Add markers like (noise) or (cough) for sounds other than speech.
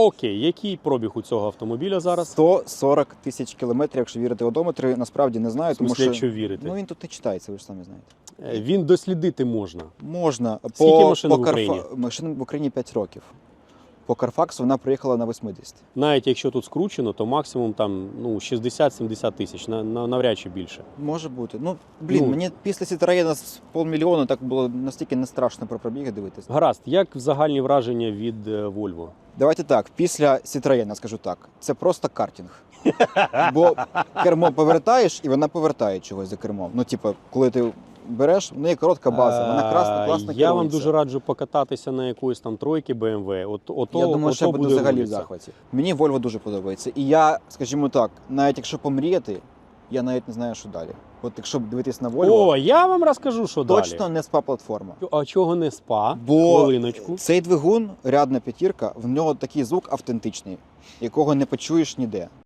Окей, який пробіг у цього автомобіля зараз? 140 тисяч кілометрів, якщо вірити одометрі, насправді не знаю, В тому смислі, що якщо вірити. ну він тут не читається, ви ж самі знаєте. Е, Він дослідити можна. Можна Скільки по, машин по в Україні? Карфа- машин в Україні 5 років. По Карфаксу вона приїхала на 80. Навіть якщо тут скручено, то максимум там ну 60-70 тисяч, на, на навряд чи більше. Може бути. Ну блін, Ну. мені після Citroёn з полмільйона так було настільки не страшно про пробіги дивитися. Гаразд, як загальні враження від е, Volvo? Давайте так, після Citroёn, скажу так, це просто картинг. (laughs) Бо кермо повертаєш, і вона повертає чогось за кермом. Ну, типу, коли ти береш, в неї коротка база, вона красна, Е, класно Я вам дуже раджу покататися на якоїсь там тройки BMW. От, ото, Я думаю, що я буду буде взагалі в вулиця. захваті. Мені Volvo дуже подобається. І я, скажімо так, навіть якщо помріяти, я навіть не знаю, що далі. От якщо дивитись на Volvo, О, я вам розкажу, що точно далі. не спа платформа. А чого не спа? Бо Хвилиночку. цей двигун, рядна п'ятірка, в нього такий звук автентичний, якого не почуєш ніде.